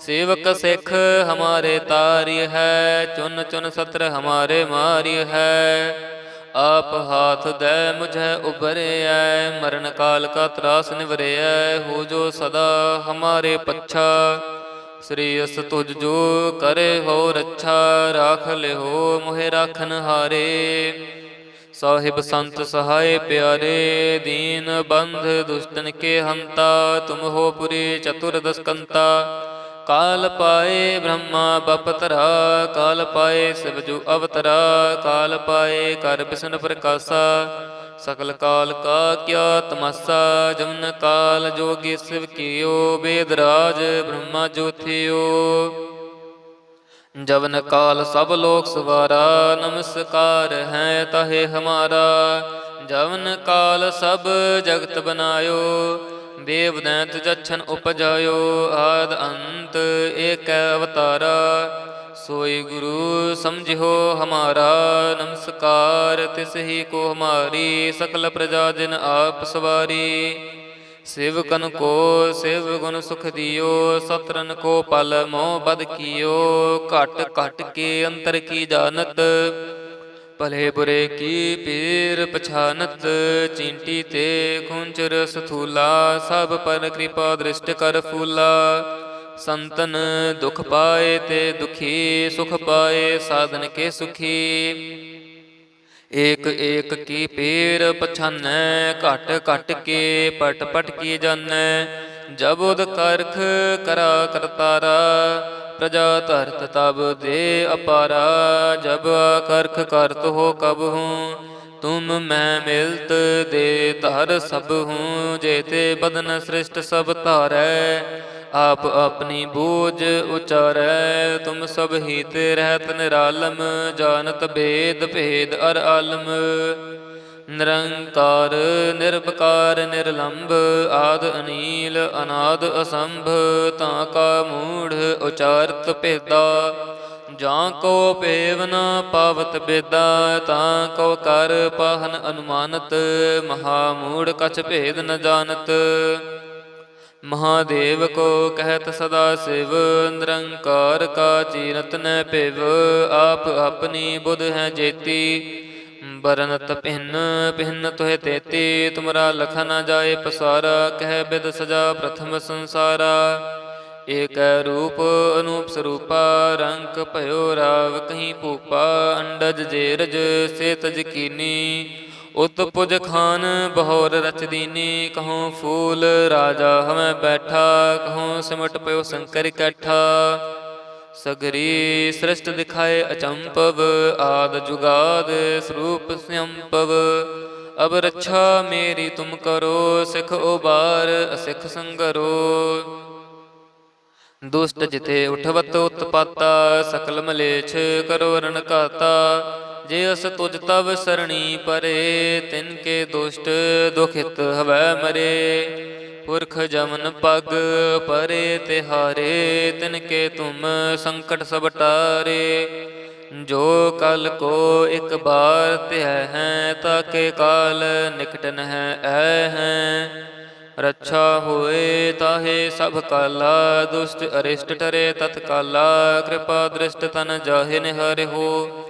ਸੇਵਕ ਸਿੱਖ ਹਮਾਰੇ ਤਾਰੀ ਹੈ, ਚੁਨ ਚੁਨ ਸਤਰ ਹਮਾਰੇ ਮਾਰੀ ਹੈ। ਆਪ ਹਾਥ ਦੇ ਮੁਝੈ ਉਬਰਿਐ ਮਰਨ ਕਾਲ ਕਾ ਤਰਾਸ ਨਿਵਰਿਐ ਹੋ ਜੋ ਸਦਾ ਹਮਾਰੇ ਪੱਛਾ। ਸ੍ਰੀ ਅਸ ਤੁਜ ਜੋ ਕਰੇ ਹੋ ਰੱਛਾ, ਰਾਖ ਲਿਓ ਮੋਹਿ ਰਾਖਨ ਹਾਰੇ। ਸਾਹਿਬ ਸੰਤ ਸਹਾਏ ਪਿਆਰੇ, ਦੀਨ ਬੰਧ ਦੁਸ਼ਟਨ ਕੇ ਹੰਤਾ, ਤੁਮ ਹੋ ਪੁਰੀ ਚਤੁਰ ਦਸਕੰਤਾ। ਕਾਲ ਪਾਏ ਬ੍ਰਹਮਾ ਬਪਤਰਾ, ਕਾਲ ਪਾਏ ਸ਼ਿਵਜੂ ਅਵਤਰਾ, ਕਾਲ ਪਾਏ ਕਰ ਬਿਸ਼ਨ ਪ੍ਰਕਾਸ਼ਾ, ਸਕਲ ਕਾਲ ਕਾ ਕਿਆ ਤਮਸਾ, ਜਮਨ ਕਾਲ ਜੋਗੀ ਸਿਵ ਕੀਓ ਬੇਦ ਰਾਜ, ਬ੍ਰਹਮਾ ਜੋਥਿਓ ਜਵਨ ਕਾਲ ਸਭ ਲੋਕ ਸਵਾਰਾ, ਨਮਸਕਾਰ ਹੈ ਤਹੇ ਹਮਾਰਾ ਜਵਨ ਕਾਲ ਸਭ ਜਗਤ ਬਨਾਇਓ, ਦੇਵ ਦੈਂਤ ਜਛਨ ਉਪਜਾਇਓ, ਆਦ ਅੰਤ ਏਕ ਅਵਤਾਰਾ। ਸੋਈ ਗੁਰੂ ਸਮਝਿਓ ਹਮਾਰਾ, ਨਮਸਕਾਰ ਤਿਸ ਹੀ ਕੋ ਹਮਾਰੀ, ਸਕਲ ਪ੍ਰਜਾ ਜਿਨ ਆਪ ਸਵਾਰੀ। ਸੇਵਕਨ ਕੋ ਸ਼ਿਵ ਗੁਣ ਸੁਖ ਦਿਓ, ਸਤਰਨ ਕੋ ਪਲ ਮੋਹ ਬਦ ਕੀਓ, ਘਟ ਘਟ ਕੇ ਅੰਤਰ ਕੀ ਜਾਣਤ। ਭਲੇ ਬੁਰੇ ਕੀ ਪੀਰ ਪਛਾਨਤ? ਚਿੰਟੀ ਤੇ ਖੁੰਚਰ ਸਥੂਲਾ, ਸਭ ਪਰ ਕਿਰਪਾ ਦ੍ਰਿਸ਼ਟ ਕਰ ਫੂਲਾ। ਸੰਤਨ ਦੁਖ ਪਾਏ ਤੇ ਦੁਖੀ, ਸੁਖ ਪਾਏ ਸਾਧਨ ਕੇ ਸੁਖੀ। ਏਕ ਏਕ ਕੀ ਪੀਰ ਪਛਾਨੈ, ਘਟ ਘਟ ਕੇ ਪਟ ਪਟ ਕੀ ਜਾਣੈ ਜਬ ਉਦ ਕਰਖ ਕਰਾ ਕਰਤਾਰਾ ਪ੍ਰਜਾ ਧਰਤ ਤਬ ਦੇ ਅਪਾਰਾ, ਜਬ ਕਰਖ ਕਰਤ ਹੋ ਕਬ ਹੂੰ, ਤੁਮ ਮੈਂ ਮਿਲਤ ਦੇ ਧਰ ਸਭ ਹੂੰ ਜੇਤੇ ਬਦਨ ਸ੍ਰਿਸ਼ਟ ਸਭ ਧਾਰੈ, ਆਪ ਆਪਣੀ ਬੋਝ ਉਚਾਰੈ, ਤੁਮ ਸਭ ਹੀ ਤੇ ਰਹਿਤ ਨਿਰਾਲਮ, ਜਾਣਤ ਭੇਦ ਭੇਦ ਅਰ ਆਲਮ। ਨਿਰੰਕਾਰ ਨਿਰਭਕਾਰ ਨਿਰਲੰਭ ਆਦ ਅਨੀਲ, ਅਨਾਦ ਅਸੰਭ, ਤਾਂ ਕਾ ਮੂੜ ਉਚਾਰਤ ਭੇਦਾ। ਜਾਂ ਕੋ ਭੇਵ ਨ ਪਾਵਤ ਬੇਦਾ, ਤਾਂ ਕੋ ਕਰ ਪਾਹਨ ਅਨੁਮਾਨਤ, ਮਹਾ ਮੂੜ ਕਛ ਭੇਦ ਨ ਜਾਣਤ। ਮਹਾਦੇਵ ਕੋ ਕਹਿਤ ਸਦਾ ਸਿਵ, ਨਿਰੰਕਾਰ ਕਾ ਚੀਰਤ ਨ ਪਿਵ ਆਪ ਆਪਣੀ ਬੁਧ ਹੈ ਜੇਤੀ। ਬਰਨਤ ਭਿੰਨ ਭਿੰਨ ਤੋਹਿ ਤੇਤੀ, ਤੁਮਰਾ ਲਖ ਨ ਜਾਏ ਪਸਾਰਾ, ਕਹਿ ਬਿਦ ਸਜਾ ਪ੍ਰਥਮ ਸੰਸਾਰਾ। ਏਕ ਰੂਪ ਅਨੂਪ ਸਰੂਪਾ ਰੰਗ ਭਇਓ ਰਾਵ ਕਹੀਂ ਭੂਪਾ, ਅੰਡਜ ਜੇਰਜ ਸੇ ਤਜ ਕੀਨੀ। ਉਤ ਪੁਜ ਖਾਨ ਬਹੋਰ ਰਚਦੀਨੀ ਦੀਨੀ ਫੂਲ ਰਾਜਾ ਹਮੈ ਬੈਠਾ ਕਹੂੰ ਸਿਮਟ ਪਇਓ ਸ਼ੰਕਰ ਇਕੱਠਾ। ਸਗਰੀ ਸ੍ਰਿਸ਼ਟ ਦਿਖਾਏ ਅਚੰਪਵ, ਆਦ ਜੁਗਾਦ ਸਰੂਪ ਸੰਪਵ ਅਬ ਰੱਛਾ ਮੇਰੀ ਤੁਮ ਕਰੋ, ਸਿਖ ਉਬਾਰ, ਅਸਿਖ ਸੰਗਰੋ। ਦੁਸ਼ਟ ਜਿਤੇ ਉਠਵਤ ਉਤਪਾਤਾ, ਸਕਲ ਮਲੇਛ ਕਰੋ ਰਣ ਕਾਤਾ ਜੇ ਅਸ ਤੁਜ ਤਵ ਸਰਣੀ ਪਰੇ, ਤਿਨ ਕੇ ਦੁਸ਼ਟ ਦੁਖਿਤ ਹਵੈ ਮਰੇ। ਪੁਰਖ ਜਮਨ ਪਗ ਪਰੇ ਤਿਹਾਰੇ, ਤਿਨ ਕੇ ਤੁਮ ਸੰਕਟ ਸਭ ਟਾਰੇ। ਜੋ ਕਲ ਕੋ ਇੱਕ ਬਾਰ ਧਿਆ ਹੈ ਤਾਕੇ ਕਾਲ ਨਿਕਟਨ ਹੈ ਐ ਹੈ। ਰੱਛਾ ਹੋਏ ਤਾਹੇ ਸਭ ਕਾਲਾ, ਦੁਸ਼ਟ ਅਰਿਸ਼ਟ ਟਰੇ ਤਤਕਾਲਾ। ਕਿਰਪਾ ਦ੍ਰਿਸ਼ਟ ਤਨ ਜਾਹੇ ਨਿਹਰਿ ਹੋ।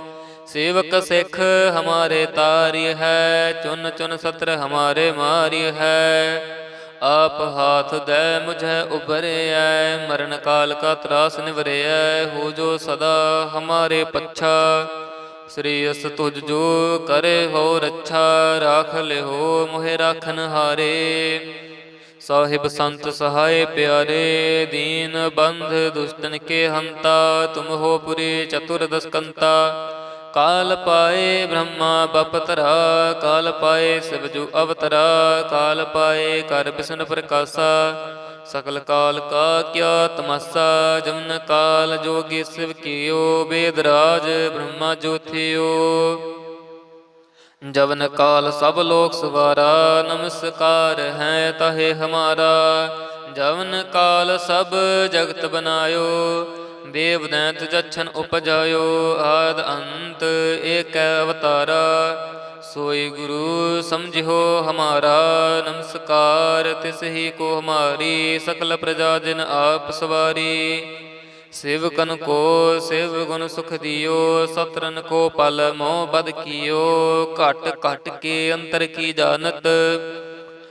ਸੇਵਕ ਸਿੱਖ ਹਮਾਰੇ ਤਾਰੀ ਹੈ, ਚੁਨ ਚੁਨ ਸਤਰ ਹਮਾਰੇ ਮਾਰੀ ਹੈ। ਆਪ ਹਾਥ ਦੇ ਮੁਝੇ ਉਬਰਿਐ ਮਰਨ ਕਾਲ ਕਾ ਤਰਾਸ ਨਿਵਰਿਐ, ਹੋ ਜੋ ਸਦਾ ਹਮਾਰੇ ਪੱਛਾ। ਸ੍ਰੀ ਅਸ ਤੁਜ ਜੋ ਕਰੇ ਹੋ ਰੱਛਾ, ਰਾਖ ਲਿਓ ਮੋਹਿ ਰਾਖਨ ਹਾਰੇ। ਸਾਹਿਬ ਸੰਤ ਸਹਾਇ ਪਿਆਰੇ, ਦੀਨ ਬੰਧ ਦੁਸ਼ਟਨ ਕੇ ਹੰਤਾ, ਤੁਮ ਹੋ ਪੁਰੇ ਚਤੁਰ ਦਸਕੰਤਾ। ਕਾਲ ਪਾਏ ਬ੍ਰਹਮਾ ਬਪਤਰਾ ਕਾਲ ਪਾਏ ਸਿਵਜੂ ਅਵਤਰਾ, ਕਾਲ ਪਾਏ ਕਰ ਬਿਸ਼ਨ ਪ੍ਰਕਾਸ਼ਾ, ਸਕਲ ਕਾਲ ਕਾ ਕਿਆ ਤਮਸਾ, ਜਮਨ ਕਾਲ ਜੋਗੀ ਸਿਵ ਕੀਓ, ਬੇਦ ਰਾਜ ਬ੍ਰਹਮਾ ਜੋਥਿਓ। ਜਵਨ ਕਾਲ ਸਭ ਲੋਕ ਸਵਾਰਾ, ਨਮਸਕਾਰ ਹੈ ਤਹੇ ਹਮਾਰਾ, ਜਵਨ ਕਾਲ ਸਭ ਜਗਤ ਬਨਾਇਓ। ਦੇਵ ਦੈਂਤ ਜਛਨ ਉਪਜਾਇਓ ਆਦ ਅੰਤ ਏਕ ਅਵਤਾਰਾ। ਸੋਈ ਗੁਰੂ ਸਮਝਿਓ ਹਮਾਰਾ, ਨਮਸਕਾਰ ਤਿਸ ਹੀ ਕੋ ਹਮਾਰੀ, ਸਕਲ ਪ੍ਰਜਾ ਜਿਨ ਆਪ ਸਵਾਰੀ। ਸੇਵਕਨ ਕੋ ਸ਼ਿਵ ਗੁਣ ਸੁਖ ਦਿਓ, ਸਤਰਨ ਕੋ ਪਲ ਮੋਹ ਬਦ ਕੀਓ। ਘਟ ਘਟ ਕੇ ਅੰਤਰ ਕੀ ਜਾਣਤ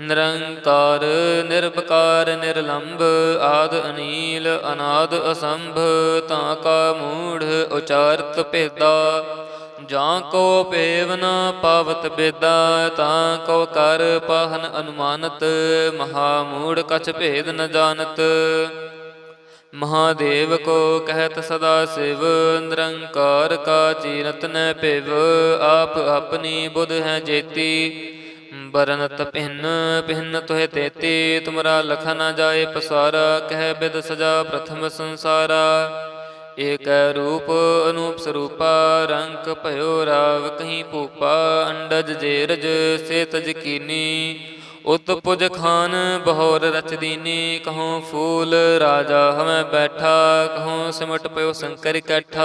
ਨਿਰੰਕਾਰ ਨਿਰਭਕਾਰ ਨਿਰਲੰਭ ਆਦ ਅਨੀਲ, ਅਨਾਦ ਅਸੰਭ, ਤਾਂ ਕਾ ਮੂੜ ਉਚਾਰਤ ਭੇਦਾ। ਜਾਂ ਕੋ ਭੇਵ ਨ ਪਾਵਤ ਬੇਦਾ, ਤਾਂ ਕੋ ਕਰ ਪਾਹਨ ਅਨੁਮਾਨਤ, ਮਹਾ ਮੂੜ ਕਛ ਭੇਦ ਨ ਜਾਣਤ। ਮਹਾਦੇਵ ਕੋ ਕਹਿਤ ਸਦਾ ਸਿਵ, ਨਿਰੰਕਾਰ ਕਾ ਚੀਰਤ ਨ ਪਿਵ ਆਪ ਆਪਣੀ ਬੁਧ ਹੈ ਜੇਤੀ। ਬਰਨਤ ਭਿੰਨ ਭਿੰਨ ਤੋਹਿ ਤੇਤੀ, ਤੁਮਰਾ ਲਖ ਨ ਜਾਏ ਪਸਾਰਾ, ਕਹਿ ਬਿਦ ਸਜਾ ਪ੍ਰਥਮ ਸੰਸਾਰਾ। ਏਕ ਰੂਪ ਅਨੂਪ ਸਰੂਪਾ ਰੰਗ ਭਇਓ ਰਾਵ ਕਹੀਂ ਭੂਪਾ, ਅੰਡਜ ਜੇਰਜ ਸੇ ਤਜ ਕੀਨੀ। ਉਤ ਪੁਜ ਖਾਨ ਬਹੋਰ ਰਚ ਦੀਨੀ, ਕਹਉ ਫੂਲ ਰਾਜਾ ਹਮੈ ਬੈਠਾ, ਕਹਉ ਸਿਮਟ ਪਇਓ ਸੰਕਰ ਇਕੱਠਾ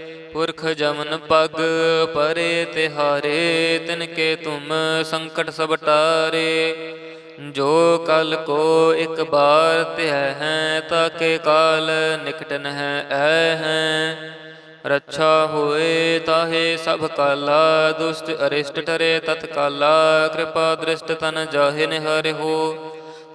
ਪੁਰਖ ਜਮਨ ਪਗ ਪਰੇ ਤਿਹਾਰੇ ਤਿਨ ਕੇ ਤੁਮ ਸੰਕਟ ਸਭ ਟਾਰੇ। ਜੋ ਕਲ ਕੋ ਇੱਕ ਬਾਰ ਤਿਹ ਹੈ, ਤਾਕੇ ਕਾਲ ਨਿਕਟ ਨਹਿ ਐ ਹੈ। ਰੱਛਾ ਹੋਏ ਤਾਹੇ ਸਭ ਕਾਲਾ, ਦੁਸ਼ਟ ਅਰਿਸ਼ਟ ਠਰੇ ਤਤਕਾਲਾ। ਕਿਰਪਾ ਦ੍ਰਿਸ਼ਟ ਤਨ ਜਾਹਿ ਨਿਹਰਿ ਹੋ।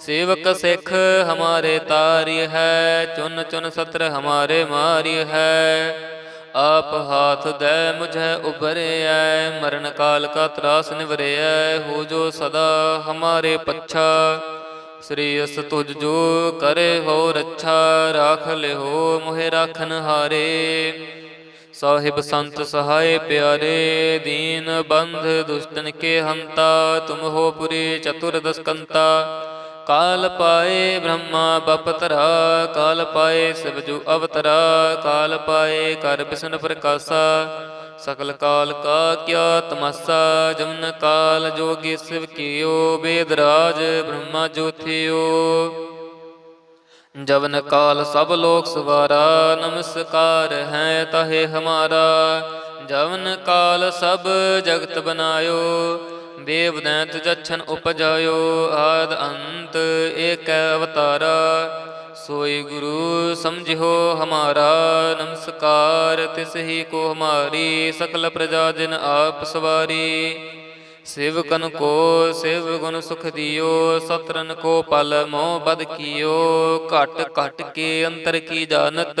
ਸੇਵਕ ਸਿੱਖ ਹਮਾਰੇ ਤਾਰੀ ਹੈ, ਚੁਨ ਚੁਨ ਸਤਰ ਹਮਾਰੇ ਮਾਰੀ ਹੈ। ਆਪ ਹਾਥ ਦੇ ਮੁਝੇ ਉਬਰਿਐ ਮਰਨ ਕਾਲ ਕਾ ਤਰਾਸ ਨਿਵਰਿਐ, ਹੋ ਜੋ ਸਦਾ ਹਮਾਰੇ ਪੱਛਾ। ਸ੍ਰੀ ਅਸ ਤੁਜ ਜੋ ਕਰੇ ਹੋ ਰੱਛਾ, ਰਾਖ ਲਿਓ ਮੋਹਿ ਰਾਖਨ ਹਾਰੇ। ਸਾਹਿਬ ਸੰਤ ਸਹਾਏ ਪਿਆਰੇ, ਦੀਨ ਬੰਧ ਦੁਸ਼ਟਨ ਕੇ ਹੰਤਾ, ਤੁਮ ਹੋ ਪੁਰੀ ਚਤੁਰ ਦਸਕੰਤਾ। ਕਾਲ ਪਾਏ ਬ੍ਰਹਮਾ ਬਪਤਰਾ, ਕਾਲ ਪਾਏ ਸ਼ਿਵਜੂ ਅਵਤਰਾ, ਕਾਲ ਪਾਏ ਕਰ ਬਿਸ਼ਨ ਪ੍ਰਕਾਸ਼ਾ, ਸਕਲ ਕਾਲ ਕਾ ਕਿਆ ਤਮਸਾ, ਜਮਨ ਕਾਲ ਜੋਗੀ ਸਿਵ ਕੀਓ ਬੇਦਰਾਜ ਬ੍ਰਹਮਾ ਜੋਥਿਓ। ਜਵਨ ਕਾਲ ਸਭ ਲੋਕ ਸਵਾਰਾ, ਨਮਸਕਾਰ ਹੈ ਤਹੇ ਹਮਾਰਾ, ਜਵਨ ਕਾਲ ਸਭ ਜਗਤ ਬਨਾਇਓ ਦੇਵ ਦੈਂਤ ਜਛਨ ਉਪਜਾਇਓ ਆਦ ਅੰਤ, ਏਕ ਅਵਤਾਰਾ। ਸੋਈ ਗੁਰੂ ਸਮਝਿਓ ਹਮਾਰਾ, ਨਮਸਕਾਰ ਤਿਸ ਹੀ ਕੋ ਹਮਾਰੀ, ਸਕਲ ਪ੍ਰਜਾ ਜਿਨ ਆਪ ਸਵਾਰੀ। ਸੇਵਕਨ ਕੋ ਸ਼ਿਵ ਗੁਣ ਸੁਖ ਦਿਓ, ਸਤਰਨ ਕੋ ਪਲ ਮੋਹ ਬਦ ਕੀਓ। ਘਟ ਘਟ ਕੇ ਅੰਤਰ ਕੀ ਜਾਣਤ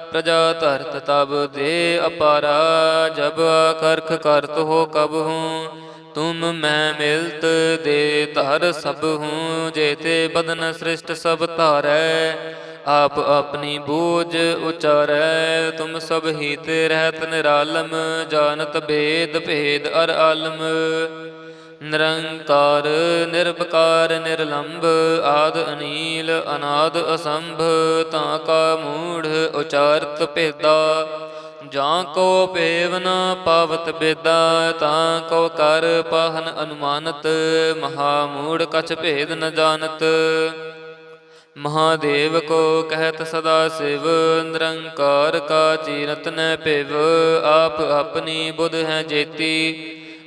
ਪ੍ਰਜਾ ਧਰਤ ਤਬ ਦੇ ਅਪਾਰਾ, ਜਬ ਕਰਖ ਕਰਤ ਹੋ ਕਬ ਹੂੰ, ਤੁਮ ਮੈਂ ਮਿਲਤ ਦੇ ਧਰ ਸਭ ਹੂੰ ਜੇਤੇ ਬਦਨ ਸ੍ਰਿਸ਼ਟ ਸਭ ਧਾਰੈ, ਆਪ ਆਪਣੀ ਬੂਝ ਉਚਾਰੈ, ਤੁਮ ਸਭ ਹੀ ਤੇ ਰਹਿਤ ਨਿਰਾਲਮ, ਜਾਣਤ ਭੇਦ ਭੇਦ ਅਰ ਆਲਮ। ਨਿਰੰਕਾਰ ਨਿਰਭਕਾਰ ਨਿਰਲੰਭ ਆਦ ਅਨੀਲ, ਅਨਾਦ ਅਸੰਭ, ਤਾਂ ਕਾ ਮੂੜ ਉਚਾਰਤ ਭੇਦਾ। ਜਾਂ ਕੋ ਪੇਵ ਨ ਪਾਵਤ ਬੇਦਾ, ਤਾਂ ਕੋ ਕਰ ਪਾਹਨ ਅਨੁਮਾਨਤ, ਮਹਾ ਮੂੜ ਕਛ ਭੇਦ ਨ ਜਾਣਤ। ਮਹਾਦੇਵ ਕੋ ਕਹਿਤ ਸਦਾ ਸਿਵ, ਨਿਰੰਕਾਰ ਕਾ ਚੀਰਤ ਨ ਪਿਵ ਆਪ ਆਪਣੀ ਬੁਧ ਹੈ ਜੇਤੀ।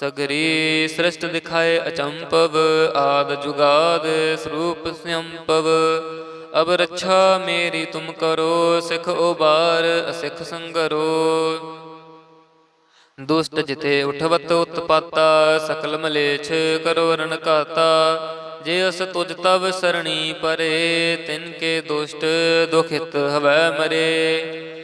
ਸਗਰੀ ਸ੍ਰਿਸ਼ਟ ਦਿਖਾਏ ਅਚੰਪਵ, ਆਦ ਜੁਗਾਦ ਸਰੂਪ ਸੰਪਵ ਅਬ ਰੱਛਾ ਮੇਰੀ ਤੁਮ ਕਰੋ, ਸਿਖ ਉਬਾਰ, ਅਸਿਖ ਸੰਗਰੋ। ਦੁਸ਼ਟ ਜਿਤੇ ਉਠਵਤ ਉਤਪਾਤਾ, ਸਕਲ ਮਲੇਛ ਕਰੋ ਰਣ ਕਾਤਾ ਜੇ ਅਸ ਤੁਜ ਤਵ ਸਰਣੀ ਪਰੇ, ਤਿਨ ਕੇ ਦੁਸ਼ਟ ਦੁਖਿਤ ਹਵੈ ਮਰੇ।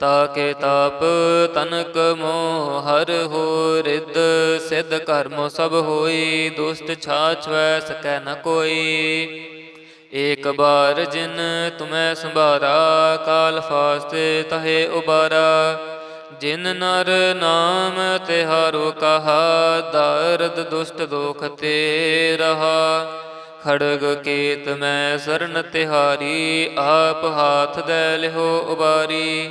ਤਾਕੇ ਤਾਪ ਤਨਕ ਮੋਹ ਹਰ ਹੋ ਰਿੱਧ, ਸਿੱਧ ਕਰਮੋ ਸਭ ਹੋਈ, ਦੁਸ਼ਟ ਛਾਛ ਵੈ ਸਕੈ ਨ ਕੋਈ। ਏਕ ਬਾਰ ਜਿਨ ਤੁਮੈ ਸੰਭਾਰਾ, ਕਾਲ ਫਾਸਤੇ ਤਹੇ ਉਬਾਰਾ। ਜਿਨ ਨਰ ਨਾਮ ਤਿਹਾਰੋ ਕਹਾ, ਦਰਦ ਦੁਸ਼ਟ ਦੋਖ ਤੇ ਰਹਾ। ਖੜਗ ਕੇਤ ਮੈਂ ਸਰਨ ਤਿਹਾਰੀ, ਆਪ ਹਾਥ ਦੇ ਲਿਹੋ ਉਬਾਰੀ।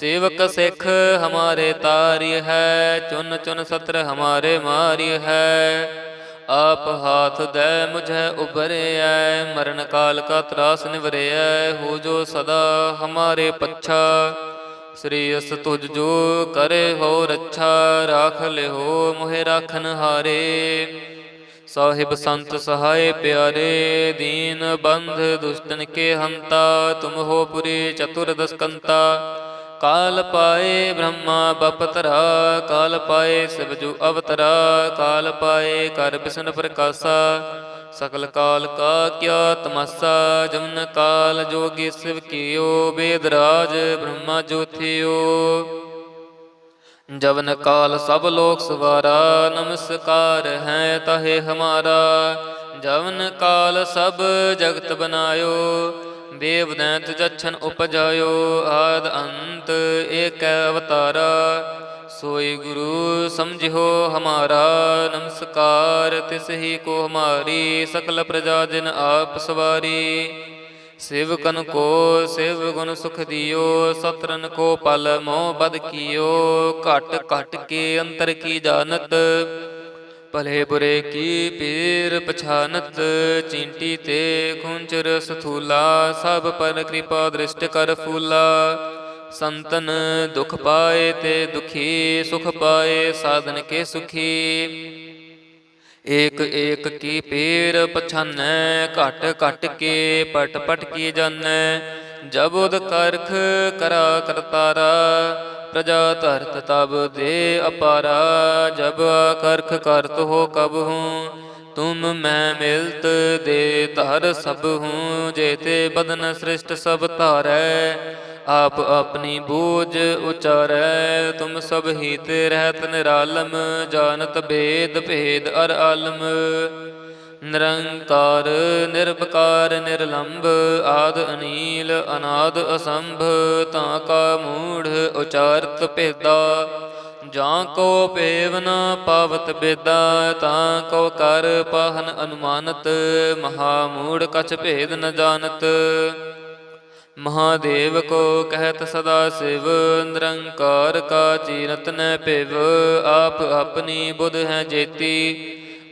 ਸੇਵਕ ਸਿੱਖ ਹਮਾਰੇ ਤਾਰੀ ਹੈ, ਚੁਨ ਚੁਨ ਸਤਰ ਹਮਾਰੇ ਮਾਰੀ ਹੈ। ਆਪ ਹਾਥ ਦੇ ਮੁਝੇ ਉਬਰਿਐ ਮਰਨ ਕਾਲ ਕਾ ਤਰਾਸ ਨਿਵਰਿਐ, ਹੋ ਜੋ ਸਦਾ ਹਮਾਰੇ ਪੱਛਾ। ਸ੍ਰੀ ਅਸ ਤੁਜ ਜੋ ਕਰੇ ਹੋ ਰੱਛਾ, ਰਾਖ ਲਿਓ ਮੋਹਿ ਰਾਖਨ ਹਾਰੇ। ਸਾਹਿਬ ਸੰਤ ਸਹਾਏ ਪਿਆਰੇ, ਦੀਨ ਬੰਧ ਦੁਸ਼ਟਨ ਕੇ ਹੰਤਾ, ਤੁਮ ਹੋ ਪੁਰੀ ਚਤੁਰ ਦਸਕੰਤਾ। ਕਾਲ ਪਾਏ ਬ੍ਰਹਮਾ ਬਪਤਰਾ, ਕਾਲ ਪਾਏ ਸਿਵਜੂ ਅਵਤਰਾ, ਕਾਲ ਪਾਏ ਕਰ ਬਿਸ਼ਨ ਪ੍ਰਕਾਸ਼ਾ, ਸਕਲ ਕਾਲ ਕਾ ਕਿਆ ਤਮਸਾ, ਜਮਨ ਕਾਲ ਜੋਗੀ ਸਿਵ ਕੀਓ ਬੇਦਰਾਜ ਬ੍ਰਹਮਾ ਜੋਥਿਓ ਜਵਨ ਕਾਲ ਸਭ ਲੋਕ ਸਵਾਰਾ, ਨਮਸਕਾਰ ਹੈ ਤਹੇ ਹਮਾਰਾ, ਜਵਨ ਕਾਲ ਸਭ ਜਗਤ ਬਨਾਇਓ। ਦੇਵ ਦੈਂਤ ਜਛਨ ਉਪਜਾਇਓ ਆਦ ਅੰਤ ਏਕ ਅਵਤਾਰਾ, ਸੋਈ ਗੁਰੂ ਸਮਝਿਓ ਹਮਾਰਾ, ਨਮਸਕਾਰ ਤਿਸ ਹੀ ਕੋ ਹਮਾਰੀ, ਸਕਲ ਪ੍ਰਜਾ ਜਿਨ ਆਪ ਸਵਾਰੀ। ਸੇਵਕਨ ਕੋ ਸ਼ਿਵ ਗੁਣ ਸੁਖ ਦਿਓ, ਸਤਰਨ ਕੋ ਪਲ ਮੋਹ ਬਦ ਕੀਓ, ਘਟ ਘਟ ਕੇ ਅੰਤਰ ਕੀ ਜਾਣਤ ਭਲੇ ਬੁਰੇ ਕੀ ਪੀਰ ਪਛਾਨਤ? ਚਿੰਟੀ ਤੇ ਖੁੰਚਰ ਸਥੂਲਾ, ਸਭ ਪਰ ਕਿਰਪਾ ਦ੍ਰਿਸ਼ਟ ਕਰ ਫੂਲਾ। ਸੰਤਨ ਦੁਖ ਪਾਏ ਤੇ ਦੁਖੀ, ਸੁਖ ਪਾਏ ਸਾਧਨ ਕੇ ਸੁਖੀ। ਏਕ ਏਕ ਕੀ ਪੀਰ ਪਛਾਨੈ, ਘਟ ਘਟ ਕੇ ਪਟ ਪਟ ਕੀ ਜਾਣੈ ਜਬਦ ਉਦ ਕਰਖ ਕਰਾ ਕਰਤਾਰਾ ਪ੍ਰਜਾ ਧਰਤ ਤਬ ਦੇ ਅਪਾਰਾ, ਜਬ ਕਰਖ ਕਰਤ ਹੋ ਕਬ ਹੂੰ, ਤੁਮ ਮੈਂ ਮਿਲਤ ਦੇ ਧਰ ਸਭ ਹੂੰ ਜੇਤੇ ਬਦਨ ਸ੍ਰਿਸ਼ਟ ਸਭ ਧਾਰੈ, ਆਪ ਆਪਣੀ ਬੂਝ ਉਚਾਰੈ, ਤੁਮ ਸਭ ਹੀ ਤੇ ਰਹਿਤ ਨਿਰਾਲਮ, ਜਾਣਤ ਭੇਦ ਭੇਦ ਅਰ ਆਲਮ। ਨਿਰੰਕਾਰ ਨਿਰਭਕਾਰ ਨਿਰਲੰਭ, ਆਦ ਅਨੀਲ, ਅਨਾਦ ਅਸੰਭ, ਤਾਂ ਕਾ ਮੂੜ ਉਚਾਰਤ ਭੇਦਾ। ਜਾਂ ਕੋ ਭੇਵ ਨ ਪਾਵਤ ਬੇਦਾ, ਤਾਂ ਕੋ ਕਰ ਪਾਹਨ ਅਨੁਮਾਨਤ, ਮਹਾ ਮੂੜ ਕਛ ਭੇਦ ਨ ਜਾਣਤ। ਮਹਾਦੇਵ ਕੋ ਕਹਿਤ ਸਦਾ ਸਿਵ, ਨਿਰੰਕਾਰ ਕਾ ਚੀਰਤ ਨ ਪਿਵ ਆਪ ਆਪਣੀ ਬੁਧ ਹੈ ਜੇਤੀ।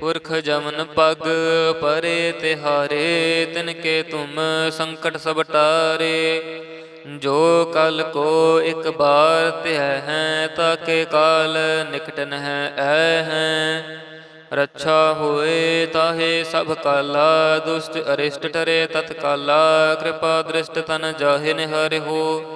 ਪੁਰਖ ਜਮਨ ਪਗ ਪਰੇ ਤਿਹਾਰੇ ਤਿਨ ਕੇ ਤੁਮ ਸੰਕਟ ਸਭ ਟਾਰੇ। ਜੋ ਕਲ ਕੋ ਇੱਕ ਬਾਰ ਧਿਆ ਹੈ, ਤਾਕੇ ਕਾਲ ਨਿਕਟਨ ਹੈ ਐ ਹੈ। ਰੱਛਾ ਹੋਏ ਤਾਹੇ ਸਭ ਕਾਲਾ, ਦੁਸ਼ਟ ਅਰਿਸ਼ਟ ਟਰੇ ਤਤਕਾਲਾ। ਕਿਰਪਾ ਦ੍ਰਿਸ਼ਟ ਤਨ ਜਾਹੇ ਨਿਹਰਿ ਹੋ।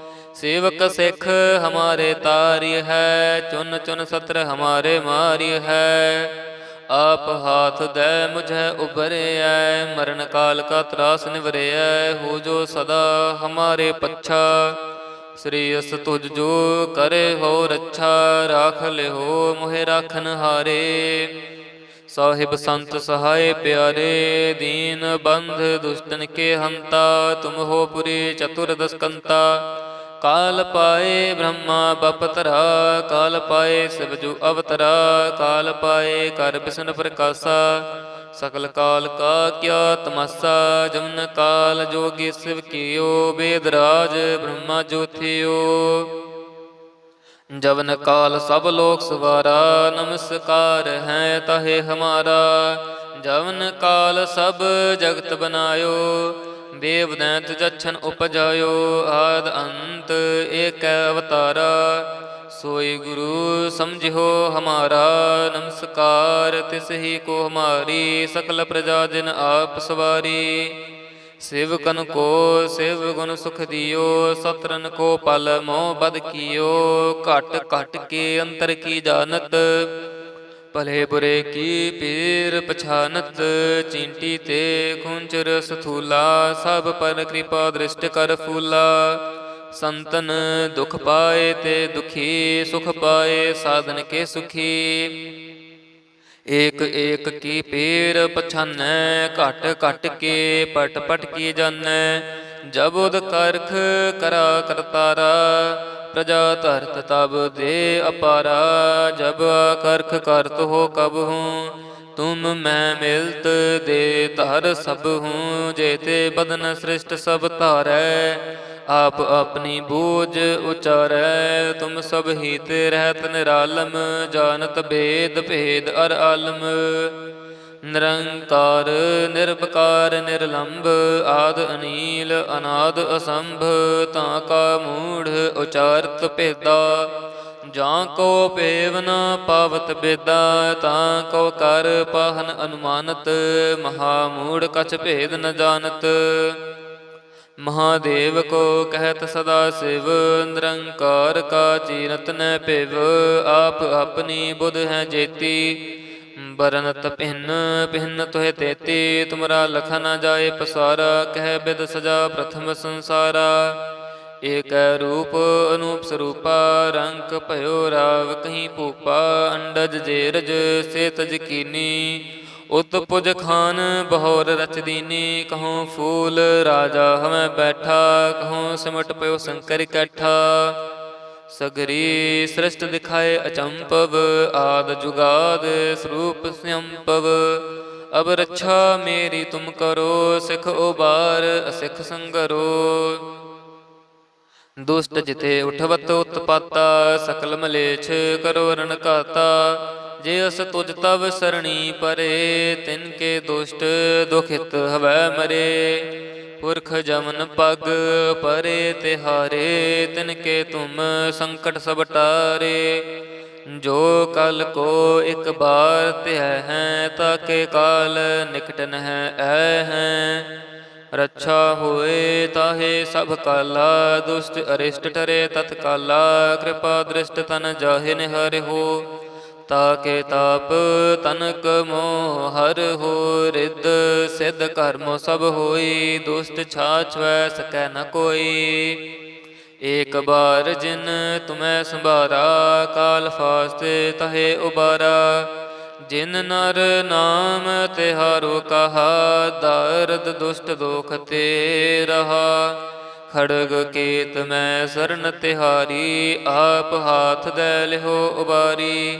ਸੇਵਕ ਸਿੱਖ ਹਮਾਰੇ ਤਾਰੀ ਹੈ, ਚੁਨ ਚੁਨ ਸਤਰ ਹਮਾਰੇ ਮਾਰੀ ਹੈ। ਆਪ ਹਾਥ ਦੇ ਮੁਝੇ ਉਬਰਿਐ ਮਰਨ ਕਾਲ ਕਾ ਤਰਾਸ ਨਿਵਰਿਐ, ਹੋ ਜੋ ਸਦਾ ਹਮਾਰੇ ਪੱਛਾ। ਸ੍ਰੀ ਅਸ ਤੁਜ ਜੋ ਕਰੇ ਹੋ ਰੱਛਾ, ਰਾਖ ਲਿਓ ਮੋਹਿ ਰਾਖਨ ਹਾਰੇ। ਸਾਹਿਬ ਸੰਤ ਸਹਾਇ ਪਿਆਰੇ, ਦੀਨ ਬੰਧ ਦੁਸ਼ਟਨ ਕੇ ਹੰਤਾ, ਤੁਮ ਹੋ ਪੁਰੀ ਚਤੁਰ ਦਸਕੰਤਾ। ਕਾਲ ਪਾਏ ਬ੍ਰਹਮਾ ਬਪਤਰਾ, ਕਾਲ ਪਾਏ ਸਿਵਜੂ ਅਵਤਰਾ, ਕਾਲ ਪਾਏ ਕਰ ਬਿਸ਼ਨ ਪ੍ਰਕਾਸ਼ਾ, ਸਕਲ ਕਾਲ ਕਾ ਕਿਆ ਤਮਸਾ, ਜਮਨ ਕਾਲ ਜੋਗੀ ਸਿਵ ਕੀਓ ਬੇਦਰਾਜ ਬ੍ਰਹਮਾ ਜੋਥਿਓ। ਜਵਨ ਕਾਲ ਸਭ ਲੋਕ ਸਵਾਰਾ, ਨਮਸਕਾਰ ਹੈ ਤਹੇ ਹਮਾਰਾ, ਜਵਨ ਕਾਲ ਸਭ ਜਗਤ ਬਨਾਇਓ ਦੇਵ ਦੈਂਤ ਜਛਨ ਉਪਜਾਇਓ ਆਦ ਅੰਤ, ਏਕ ਅਵਤਾਰਾ। ਸੋਈ ਗੁਰੂ ਸਮਝਿਓ ਹਮਾਰਾ, ਨਮਸਕਾਰ ਤਿਸ ਹੀ ਕੋ ਹਮਾਰੀ, ਸਕਲ ਪ੍ਰਜਾ ਜਿਨ ਆਪ ਸਵਾਰੀ। ਸੇਵਕਨ ਕੋ ਸ਼ਿਵ ਗੁਣ ਸੁਖ ਦਿਓ, ਸਤਰਨ ਕੋ ਪਲ ਮੋਹ ਬਦ ਕੀਓ। ਘਟ ਘਟ ਕੇ ਅੰਤਰ ਕੀ ਜਾਣਤ ਭਲੇ ਬੁਰੇ ਕੀ ਪੀਰ ਪਛਾਨਤ? ਚਿੰਟੀ ਤੇ ਖੁੰਚਰ ਸਥੂਲਾ, ਸਭ ਪਰ ਕਿਰਪਾ ਦ੍ਰਿਸ਼ਟ ਕਰ ਫੂਲਾ। ਸੰਤਨ ਦੁਖ ਪਾਏ ਤੇ ਦੁਖੀ, ਸੁਖ ਪਾਏ ਸਾਧਨ ਕੇ ਸੁਖੀ। ਏਕ ਏਕ ਕੀ ਪੀਰ ਪਛਾਨੈ, ਘਟ ਘਟ ਕੇ ਪਟ ਪਟ ਕੀ ਜਾਣੈ ਜਬ ਉਦ ਕਰਖ ਕਰਾ ਕਰਤਾਰਾ ਪ੍ਰਜਾ ਧਰਤ ਤਬ ਦੇ ਅਪਾਰਾ, ਜਬ ਕਰਖ ਕਰਤ ਹੋ ਕਬ ਹੂੰ, ਤੁਮ ਮੈਂ ਮਿਲਤ ਦੇ ਧਰ ਸਭ ਹੂੰ ਜੇਤੇ ਬਦਨ ਸ੍ਰਿਸ਼ਟ ਸਭ ਧਾਰੈ, ਆਪ ਆਪਣੀ ਬੂਝ ਉਚਾਰੈ, ਤੁਮ ਸਭ ਹੀ ਤੇ ਰਹਿਤ ਨਿਰਾਲਮ, ਜਾਣਤ ਭੇਦ ਭੇਦ ਅਰ ਆਲਮ। ਨਿਰੰਕਾਰ ਨਿਰਭਕਾਰ ਨਿਰਲੰਭ, ਆਦ ਅਨੀਲ, ਅਨਾਦ ਅਸੰਭ, ਤਾਂ ਕਾ ਮੂੜ ਉਚਾਰਤ ਭੇਦਾ। ਜਾਂ ਕੋ ਪੇਵ ਨ ਪਾਵਤ ਬੇਦਾ, ਤਾਂ ਕੋ ਕਰ ਪਾਹਨ ਅਨੁਮਾਨਤ, ਮਹਾ ਮੂੜ ਕਛ ਭੇਦ ਨ ਜਾਣਤ। ਮਹਾਦੇਵ ਕੋ ਕਹਿਤ ਸਦਾ ਸਿਵ, ਨਿਰੰਕਾਰ ਕਾ ਚੀਰਤ ਨ ਪਿਵ ਆਪ ਆਪਣੀ ਬੁਧ ਹੈ ਜੇਤੀ। ਬਰਨਤ ਭਿੰਨ ਭਿੰਨ ਤੋਹਿ ਤੇਤੀ, ਤੁਮਰਾ ਲਖ ਨ ਜਾਏ ਪਸਾਰਾ, ਕਹਿ ਬਿਦ ਸਜਾ ਪ੍ਰਥਮ ਸੰਸਾਰਾ। ਏਕ ਰੂਪ ਅਨੂਪ ਸਰੂਪਾ ਰੰਗ ਭਇਓ ਰਾਵ ਕਹੀਂ ਭੂਪਾ, ਅੰਡਜ ਜੇਰਜ ਸੇ ਤਜ ਕੀਨੀ ਉਤ ਪੁਜ ਖਾਨ ਬਹੋਰ ਰਚਦੀਨੀ ਦੀਨੀ ਫੂਲ ਰਾਜਾ ਹਮੈ ਬੈਠਾ ਕਹੂੰ ਸਿਮਟ ਪਇਓ ਸੰਕਰ ਇਕੱਠਾ। ਸਗਰੀ ਸ੍ਰਿਸ਼ਟ ਦਿਖਾਏ ਅਚੰਪਵ, ਆਦ ਜੁਗਾਦ ਸਰੂਪ ਸੰਪਵ ਅਬ ਰੱਛਾ ਮੇਰੀ ਤੁਮ ਕਰੋ, ਸਿਖ ਉਬਾਰ, ਅਸਿਖ ਸੰਗਰੋ। ਦੁਸ਼ਟ ਜਿਤੇ ਉਠਵਤ ਉਤਪਾਤਾ, ਸਕਲ ਮਲੇਛ ਕਰੋ ਰਣਕਾਤਾ ਜੇ ਅਸ ਤੁਜ ਤਵ ਸਰਣੀ ਪਰੇ, ਤਿਨ ਕੇ ਦੁਸ਼ਟ ਦੁਖਿਤ ਹਵੈ ਮਰੇ। ਪੁਰਖ ਜਮਨ ਪਗ ਪਰੇ ਤਿਹਾਰੇ, ਤਿਨ ਕੇ ਤੁਮ ਸੰਕਟ ਸਭ ਟਾਰੇ। ਜੋ ਕਲ ਕੋ ਇਕ ਬਾਰ ਧਿਆ ਹੈ ਤਾਕੇ ਕਾਲ ਨਿਕਟਨ ਹੈ ਐ ਹੈ। ਰੱਛਾ ਹੋਏ ਤਾਹੇ ਸਭ ਕਾਲਾ, ਦੁਸ਼ਟ ਅਰਿਸ਼ਟ ਟਰੇ ਤਤਕਾਲਾ। ਕਿਰਪਾ ਦ੍ਰਿਸ਼ਟ ਤਨ ਜਾਹਿ ਨਿਹਰਿ ਹੋ। ਤਾਕੇ ਤਾਪ, ਤਨਕ ਮੋਹ ਹਰ ਹੋ ਰਿੱਧ, ਸਿੱਧ ਕਰਮੋ ਸਭ ਹੋਈ, ਦੁਸ਼ਟ ਛਾਛ ਵੈ ਸਕੈ ਨ ਕੋਈ। ਏਕ ਬਾਰ ਜਿਨ ਤੁਮੈ ਸੰਭਾਰਾ, ਕਾਲ ਫਾਸਤੇ ਤਹੇ ਉਬਾਰਾ। ਜਿਨ ਨਰ ਨਾਮ ਤਿਹਾਰੋ ਕਹਾ, ਦਰਦ ਦੁਸ਼ਟ ਦੋਖ ਤੇ ਰਹਾ। ਖੜਗ ਕੇਤ ਮੈਂ ਸਰਨ ਤਿਹਾਰੀ, ਆਪ ਹਾਥ ਦੇ ਲਿਹੋ ਉਬਾਰੀ।